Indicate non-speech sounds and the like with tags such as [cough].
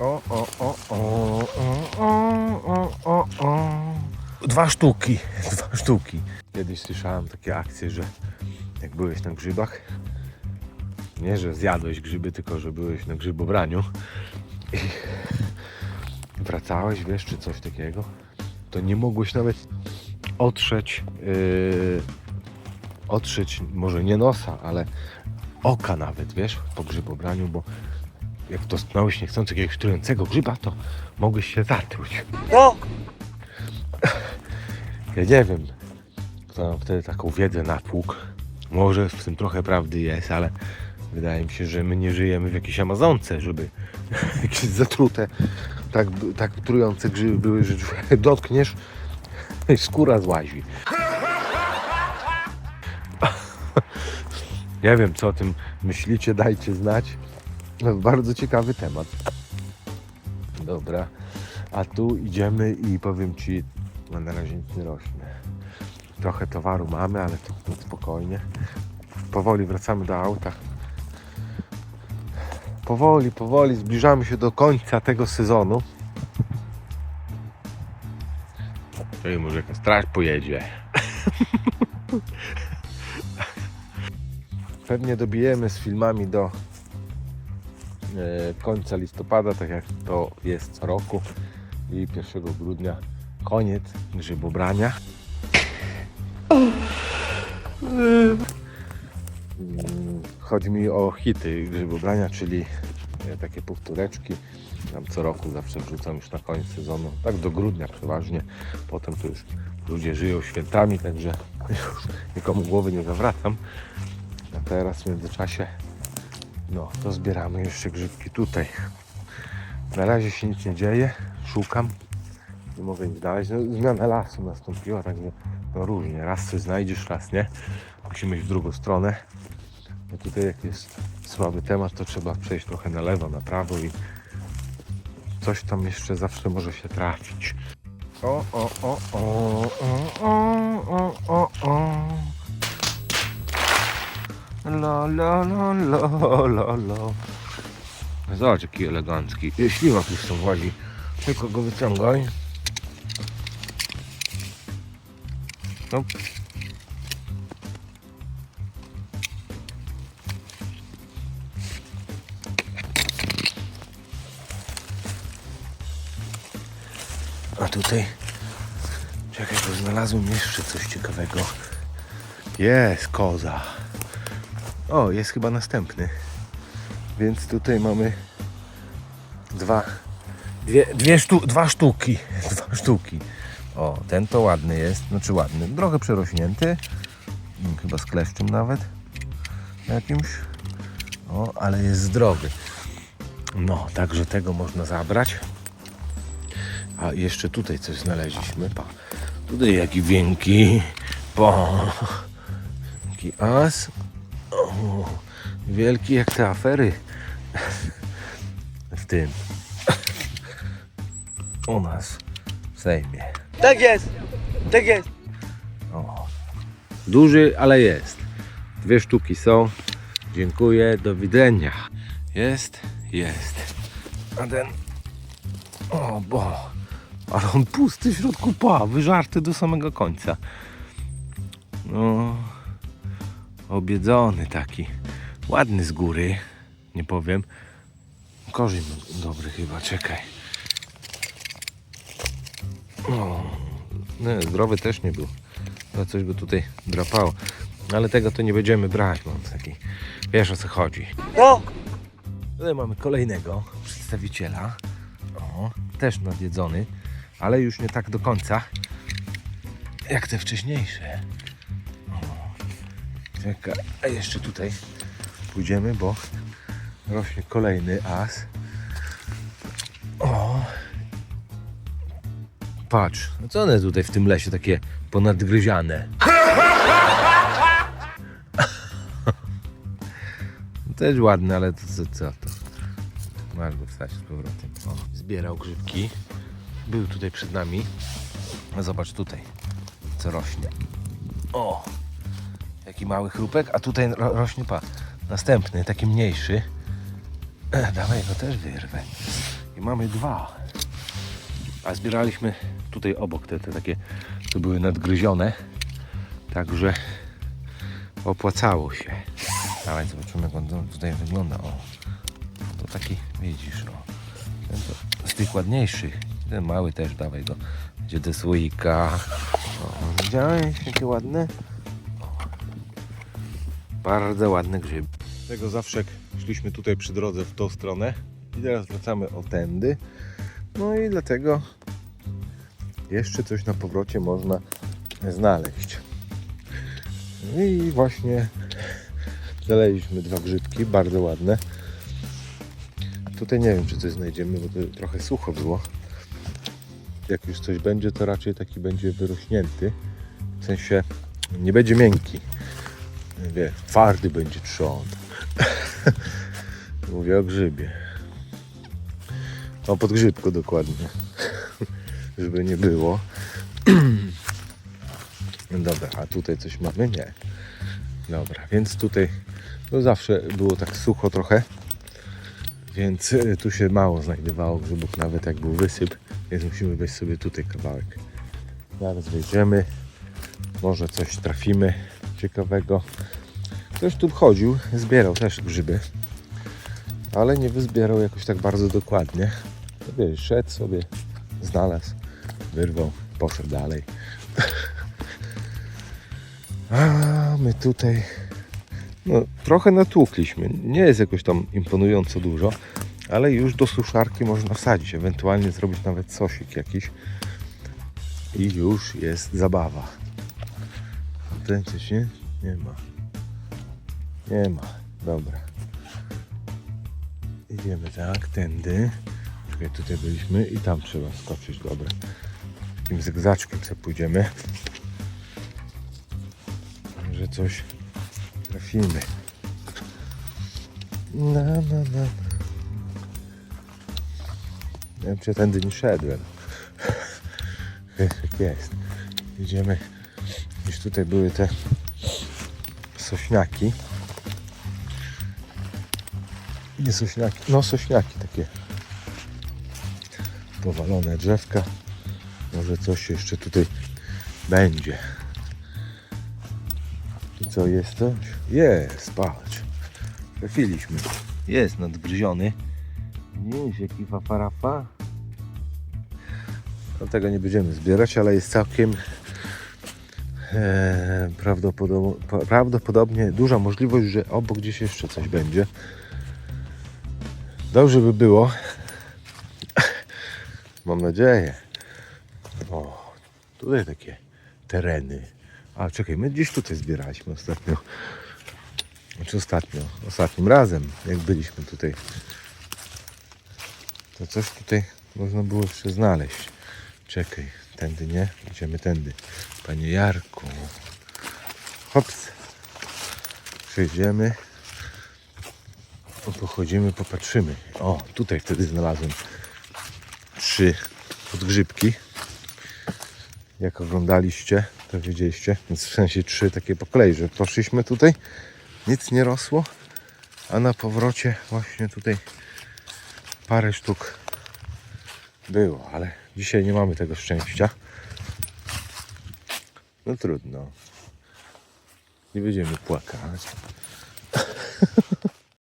O, o, o, o, o, o, o, o. Dwa sztuki, [laughs] dwa sztuki. Kiedyś słyszałem takie akcje, że jak byłeś na grzybach, nie, że zjadłeś grzyby, tylko że byłeś na grzybobraniu i wracałeś, wiesz, czy coś takiego, to nie mogłeś nawet otrzeć, yy, otrzeć może nie nosa, ale oka nawet, wiesz, po grzybobraniu, bo jak dotknąłeś niechcący jakiegoś trującego grzyba, to mogłeś się zatruć. No! Ja nie wiem, kto nam wtedy taką wiedzę natłukł. Może w tym trochę prawdy jest, ale wydaje mi się, że my nie żyjemy w jakiejś Amazonce, żeby [laughs] jakieś zatrute, tak, tak trujące grzyby były, że [laughs] dotkniesz i skóra złazi. [laughs] Nie wiem, co o tym myślicie, dajcie znać. Bardzo ciekawy temat. Dobra, a tu idziemy i powiem Ci, no na razie nic nie rośnie. Trochę towaru mamy, ale to, spokojnie. Powoli wracamy do auta. Powoli, powoli zbliżamy się do końca tego sezonu. Czyli może jakaś straż pojedzie. Pewnie dobijemy z filmami do końca listopada, tak jak to jest co roku. I 1 grudnia koniec grzybobrania. Mm, Chodzi mi o hity grzybobrania, czyli e, takie powtóreczki. Tam co roku zawsze wrzucam już na koniec sezonu, tak do grudnia przeważnie. Potem to już ludzie żyją świętami, także [laughs] już nikomu głowy nie zawracam. A teraz w międzyczasie no, to zbieramy jeszcze grzybki tutaj. Na razie się nic nie dzieje, szukam, nie mogę nic znaleźć. No, zmiana lasu nastąpiła, także no różnie. Raz coś znajdziesz, raz nie. Musimy iść w drugą stronę. Bo tutaj jak jest słaby temat, to trzeba przejść trochę na lewo, na prawo i coś tam jeszcze zawsze może się trafić. O, o, o, o, o, o, o, o, o. La, la, la, la, la, la. Zobacz jaki elegancki. Ślimak już tam łazi. Tylko go wyciągaj. No. A tutaj czekaj, bo znalazłem jeszcze coś ciekawego. Jest koza. O, jest chyba następny. Więc tutaj mamy dwa, dwie, dwie sztu, dwa sztuki. [laughs] Dwa sztuki. O, ten to ładny jest, znaczy ładny, trochę przerośnięty. Mm, Chyba z kleszczem nawet. Jakimś. O, ale jest zdrowy. No, także tego można zabrać. A jeszcze tutaj coś znaleźliśmy. Pa. Tutaj jaki wienki. Po. Jaki as. O, wielki jak te afery. W tym. U nas w Sejmie. Tak jest! Tak jest! O. Duży, ale jest. Dwie sztuki są. Dziękuję, do widzenia. Jest, jest. A ten. O, bo. Ale on pusty w środku pa, wyżarty do samego końca. No. Obiedzony taki. Ładny z góry, nie powiem. Korzeń dobry chyba, czekaj. O, nie, zdrowy też nie był. To coś by tutaj drapało. Ale tego to nie będziemy brać, bo on taki, wiesz o co chodzi. No! Tutaj mamy kolejnego przedstawiciela. O, też nadjedzony, ale już nie tak do końca jak te wcześniejsze. O, czekaj, a jeszcze tutaj pójdziemy, bo rośnie kolejny as. O, patrz, no co one tutaj w tym lesie takie ponadgryziane? [laughs] Też ładne, ale to co, co to? Masz go wstać z powrotem. O, zbierał grzybki. Był tutaj przed nami. Zobacz tutaj, co rośnie. O! Jaki mały chrupek, a tutaj ro rośnie pa. Następny, taki mniejszy. E, [clears throat] dawaj go też wyrwę. I mamy dwa. A zbieraliśmy tutaj obok te, te takie, co były nadgryzione. Także opłacało się. Dawaj zobaczymy jak on tutaj wygląda. O, to taki widzisz, o. Ten to z tych ładniejszych. Ten mały też dawaj go. Będzie do słoika. O, widziałeś jakie ładne? Bardzo ładny grzyb. Tego zawsze szliśmy tutaj przy drodze w tą stronę i teraz wracamy o tędy. No i dlatego jeszcze coś na powrocie można znaleźć. No I właśnie znaleźliśmy dwa grzybki, bardzo ładne. Tutaj nie wiem, czy coś znajdziemy, bo to trochę sucho było. Jak już coś będzie, to raczej taki będzie wyrośnięty. W sensie nie będzie miękki. Wie, twardy będzie trzon. Mówię o grzybie. O podgrzybku dokładnie. Żeby nie było. Dobra, a tutaj coś mamy? Nie. Dobra, więc tutaj no zawsze było tak sucho trochę. Więc y, tu się mało znajdowało grzybów, nawet jak był wysyp. Więc musimy wejść sobie tutaj kawałek. Zaraz wejdziemy. Może coś trafimy ciekawego. Ktoś tu chodził, zbierał też grzyby. Ale nie wyzbierał jakoś tak bardzo dokładnie. Wiesz, szedł sobie, znalazł, wyrwał, poszedł dalej. [laughs] A my tutaj no, trochę natłukliśmy. Nie jest jakoś tam imponująco dużo, ale już do suszarki można wsadzić, ewentualnie zrobić nawet sosik jakiś. I już jest zabawa. Ten coś nie? Ma. Nie ma. Dobra. Idziemy tak, tędy. Czekaj, tutaj byliśmy i tam trzeba skoczyć, dobra. Takim zygzaczkiem sobie pójdziemy. Może coś trafimy. Na, na, na. Nie wiem, czy tędy nie szedłem. [laughs] Jak jest. Idziemy. Gdzieś tutaj były te sośniaki. Nie sośniaki, no sośniaki takie. Powalone drzewka. Może coś jeszcze tutaj będzie. I co, jest coś? Jest, patrz. Trafiliśmy. Jest nadgryziony. Widzisz, jaki fafarafa? No tego nie będziemy zbierać, ale jest całkiem prawdopodobnie, prawdopodobnie duża możliwość, że obok gdzieś jeszcze coś będzie. Dobrze by było. Mam nadzieję. O, tutaj takie tereny. A czekaj, my gdzieś tutaj zbieraliśmy ostatnio. Znaczy ostatnio, ostatnim razem, jak byliśmy tutaj. To coś tutaj można było jeszcze znaleźć. Czekaj, tędy nie? Idziemy tędy. Panie Jarku. Hops. Przejdziemy. Pochodzimy, popatrzymy. O, tutaj wtedy znalazłem trzy podgrzybki. Jak oglądaliście, to wiedzieliście. Więc w sensie trzy takie po kolei, że poszliśmy tutaj, nic nie rosło, a na powrocie właśnie tutaj parę sztuk było, ale dzisiaj nie mamy tego szczęścia. No trudno. Nie będziemy płakać.